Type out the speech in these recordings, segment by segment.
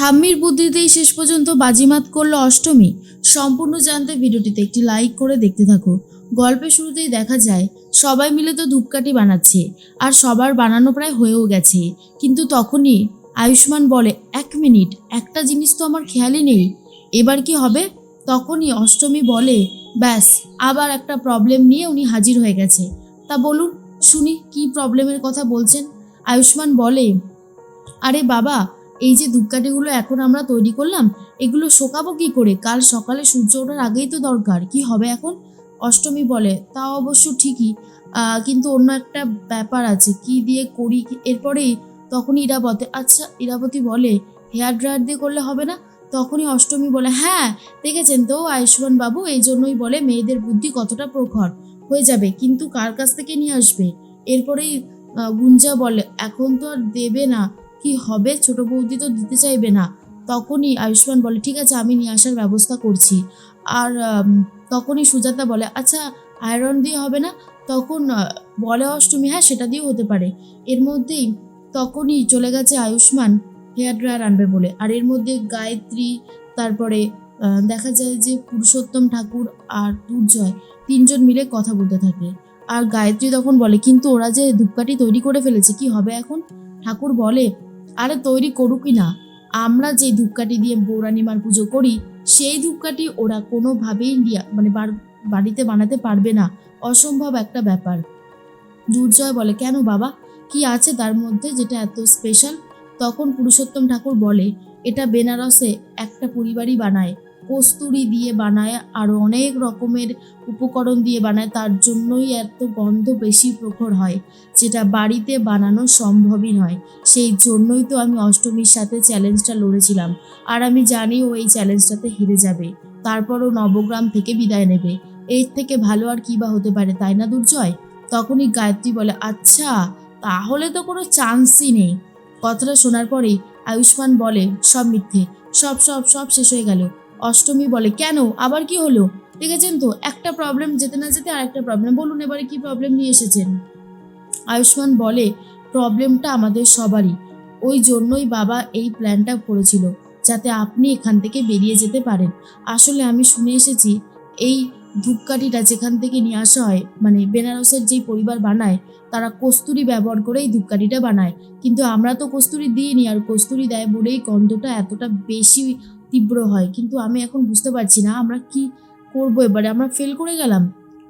ঠাম্মির বুদ্ধিতেই শেষ পর্যন্ত বাজিমাত করল অষ্টমী। সম্পূর্ণ জানতে ভিডিওটিতে একটি লাইক করে দেখতে থাকো। গল্পের শুরুতেই দেখা যায়, সবাই মিলে তো ধূপকাঠি বানাচ্ছে আর সবার বানানো প্রায় হয়েও গেছে। কিন্তু তখনই আয়ুষ্মান বলে, এক মিনিট, একটা জিনিস তো আমার খেয়ালই নেই। এবার কি হবে? তখনই অষ্টমী বলে, ব্যাস, আবার একটা প্রবলেম নিয়ে উনি হাজির হয়ে গেছে। তা বলুন, শুনি, কি প্রবলেমের কথা বলছেন? আয়ুষ্মান বলে, আরে বাবা এই যে ধূপকাঠিগুলো এখন আমরা তৈরি করলাম, এগুলো শোকাবো কি করে? কাল সকালে সূর্য ওঠার আগেই তো দরকার, কি হবে এখন? অষ্টমী বলে তা অবশ্য ঠিকই কিন্তু অন্য একটা ব্যাপার আছে, কি দিয়ে করি এরপরেই তখনই ইরাবতী আচ্ছা ইরাবতী বলে, হেয়ার ড্রায়ার দিয়ে করলে হবে না? তখনই অষ্টমী বলে হ্যাঁ দেখেছেন তো আয়ুষ্মান বাবু, এই জন্যই বলে মেয়েদের বুদ্ধি কতটা প্রখর, হয়ে যাবে, কিন্তু কার কাছ থেকে নিয়ে আসবে? এরপরেই গুঞ্জা বলে, এখন তো আর দেবে না কি হবে? ছোট বৌদি তো দিতে চাইবে না। তখনই আয়ুষ্মান বলে, ঠিক আছে, আমি নিয়ে আসার ব্যবস্থা করছি। আর তখনই সুজাতা বলে আচ্ছা আয়রন দিয়ে হবে না? তখন বলে অষ্টমী হ্যাঁ সেটা দিয়েও হতে পারে। এর মধ্যেই তখনই চলে গেছে আয়ুষ্মান হেয়ার ড্রায়ার আনবে বলে। আর এর মধ্যে গায়ত্রী, তারপরে দেখা যায় যে পুরুষোত্তম ঠাকুর আর দুর্জয় তিনজন মিলে কথা বলতে থাকে। আর গায়ত্রী তখন বলে, কিন্তু ওরা যে ধূপকাঠি তৈরি করে ফেলেছে, কি হবে এখন? ঠাকুর বলে আরে তৈরি করুক না আমরা যে ধূপকাঠি দিয়ে বৌরানিমার পুজো করি, সেই ধূপকাঠি ওরা কোনোভাবেই মানে বাড়িতে বানাতে পারবে না। অসম্ভব একটা ব্যাপার। দুর্জয় বলে, কেন বাবা? কি আছে তার মধ্যে যেটা এত স্পেশাল তখন পুরুষোত্তম ঠাকুর বলে, এটা বেনারসে একটা পরিবারই বানায়। কস্তুরি দিয়ে বানায় আরও অনেক রকমের উপকরণ দিয়ে বানায়, তার জন্যই এত গন্ধ বেশি প্রখর হয়, যেটা বাড়িতে বানানো সম্ভবই নয়। সেই জন্যই তো আমি অষ্টমীর সাথে চ্যালেঞ্জটা লড়েছিলাম। আর আমি জানি ও এই চ্যালেঞ্জটাতে হেরে যাবে। তারপরও নবগ্রাম থেকে বিদায় নেবে। এর থেকে ভালো আর কী বা হতে পারে, তাই না দুর্জয়? তখনই গায়ত্রী বলে আচ্ছা তাহলে তো কোনো চান্সই নেই। কথাটা শোনার পরেই আয়ুষ্মান বলে, সব মিথ্যে। সব সব সব শেষ হয়ে গেল। অষ্টমী বলে, কেন? আবার কি হলো? দেখেছেন তো, একটা প্রবলেম যেতে না যেতে আর একটা প্রবলেম বলুন এবারে কি প্রবলেম নিয়ে এসেছেন? আয়ুষ্মান বলে প্রবলেমটা আমাদের সবারই। ওই জন্যই বাবা এই প্ল্যানটা করেছিল, যাতে আপনি এখান থেকে বেরিয়ে যেতে পারেন। আসলে আমি শুনে এসেছি, এই ধূপকাঠিটা যেখান থেকে নিয়ে আসা হয় মানে বেনারসের যেই পরিবার বানায়, তারা কস্তুরি ব্যবহার করে এই ধূপকাঠিটা বানায়। কিন্তু আমরা তো কস্তুরি দিইনি, আর কস্তুরি দেয় বলেই গন্ধটা এতটা বেশি তীব্র হয়, কিন্তু আমি এখন বুঝতে পারছি না আমরা কি করব। এবারে আমরা ফেল করে গেলাম।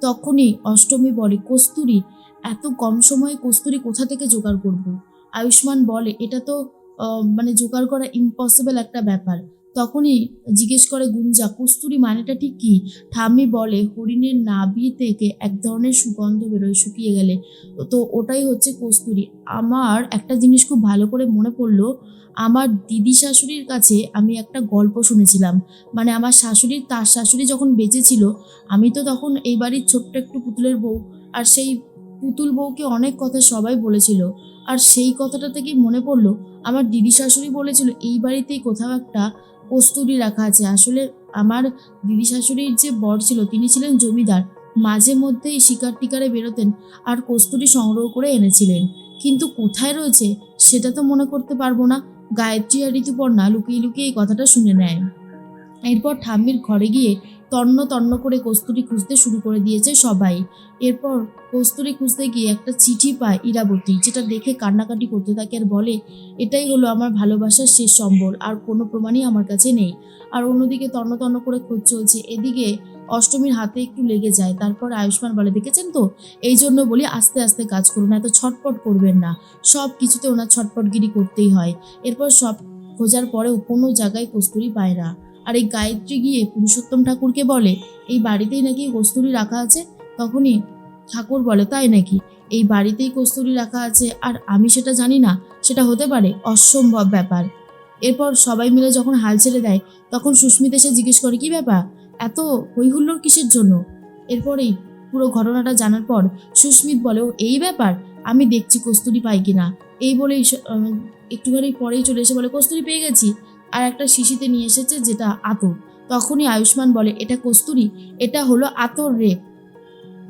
তখনই অষ্টমী বলে, কস্তুরি, এত কম সময়ে কস্তুরি কোথা থেকে জোগাড় করব? আয়ুষ্মান বলে, এটা তো মানে জোগাড় করা ইম্পসিবল একটা ব্যাপার। তখনই জিজ্ঞেস করে, গুঞ্জা, কস্তুরি মানেটা ঠিক কি? ঠাম্মি বলে, হরিণের নাভি থেকে এক ধরনের সুগন্ধ বেরোয়, শুকিয়ে গেলে। তো ওটাই হচ্ছে কস্তুরি। আমার একটা জিনিস খুব ভালো করে মনে পড়ল, আমার দিদি শাশুড়ির কাছে আমি একটা গল্প শুনেছিলাম। মানে আমার শাশুড়ির তার শাশুড়ি যখন বেঁচে ছিল আমি তো তখন এই বাড়ির ছোট্ট একটু পুতুলের বউ, আর সেই পুতুল বউকে অনেক কথা সবাই বলেছিল। আর সেই কথাটা থেকেই মনে পড়ল, আমার দিদি শাশুড়ি বলেছিল, এই বাড়িতেই কোথাও একটা কস্তুরি রাখা আছে। আসলে আমার দিদি শাশুড়ির যে বর ছিল, তিনি ছিলেন জমিদার। মাঝে মধ্যেই শিকার টিকারে বেরোতেন আর কস্তুরি সংগ্রহ করে এনেছিলেন। কিন্তু কোথায় রয়েছে, সেটা তো মনে করতে পারব না। গায়ত্রী আর ঋতুপর্ণা লুকিয়ে লুকিয়ে এই কথাটা শুনে নেয়। এরপর ঠাম্মির ঘরে গিয়ে তন্ন তন্ন করে কস্তুরি খুঁজতে শুরু করে দিয়েছে সবাই। এরপর কস্তুরি খুঁজতে গিয়ে একটা চিঠি পায় ইরাবতী, যেটা দেখে কান্নাকাটি করতে থাকে আর বলে, এটাই হলো আমার ভালোবাসার শেষ সম্বল, আর কোনো প্রমাণই আমার কাছে নেই। আর অন্যদিকে তন্ন তন্ন করে খোঁজ চলছে। এদিকে অষ্টমীর হাতে একটু লেগে যায়, তারপর আয়ুষ্মান বলে, দেখেছেন তো? এই জন্য বলি আস্তে আস্তে কাজ করুন, এত ছটপট করবেন না। সব কিছুতে ওনার ছটপটগিরি করতেই হয়। এরপর সব খোঁজার পরেও কোনো জায়গায় কস্তুরি পায় না। আর এই গায়ত্রী গিয়ে পুরুষোত্তম ঠাকুরকে বলে, এই বাড়িতেই নাকি কস্তুরি রাখা আছে? তখনই ঠাকুর বলে, তাই নাকি? এই বাড়িতেই কস্তুরি রাখা আছে, আর আমি সেটা জানি না, সেটা হতে পারে অসম্ভব ব্যাপার। এরপর সবাই মিলে যখন হাল ছেড়ে দেয়, তখন সুস্মিত এসে জিজ্ঞেস করে, কি ব্যাপার? এত হৈহুল্লোর কিসের জন্য? এরপরেই পুরো ঘটনাটা জানার পর সুস্মিত বলে, ও, এই ব্যাপার? আমি দেখছি কস্তুরি পাই কিনা। এই বলেই একটুখানি পরেই চলে এসে বলে, কস্তুরি পেয়ে গেছি। আর একটা শিশিতে নিয়ে এসেছে যেটা আতর। তখনই আয়ুষ্মান বলে, এটা কস্তুরি, এটা হলো আতর রে।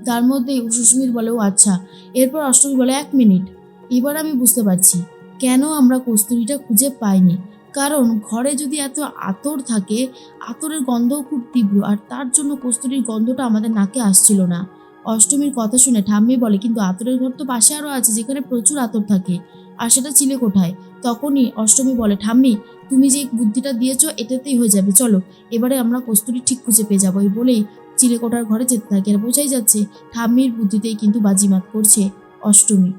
তার মধ্যেই সুস্মিত বলে, ও আচ্ছা। এরপর অষ্টমী বলে, এক মিনিট, এবার আমি বুঝতে পারছি। কেন আমরা কস্তুরিটা খুঁজে পাইনি? কারণ ঘরে যদি এত আতর থাকে, আতরের গন্ধও খুব তীব্র, আর তার জন্য কস্তুরীর গন্ধটা আমাদের নাকে আসছিল না। অষ্টমীর কথা শুনে ঠাম্মি বলে, কিন্তু আতরের ঘর তো পাশে আরও আছে, যেখানে প্রচুর আতর থাকে, আর সেটা চিলে কোঠায় তখনই অষ্টমী বলে, ঠাম্মি তুমি যে বুদ্ধিটা দিয়েছ, এটাতেই হয়ে যাবে। চলো, এবারে আমরা কস্তুরি ঠিক খুঁজে পেয়ে যাব। এই বলেই চিলেকোটার ঘরে যেতে থাকে। আর বোঝাই যাচ্ছে, ঠাম্মির বুদ্ধিতেই কিন্তু বাজিমাত করছে অষ্টমী।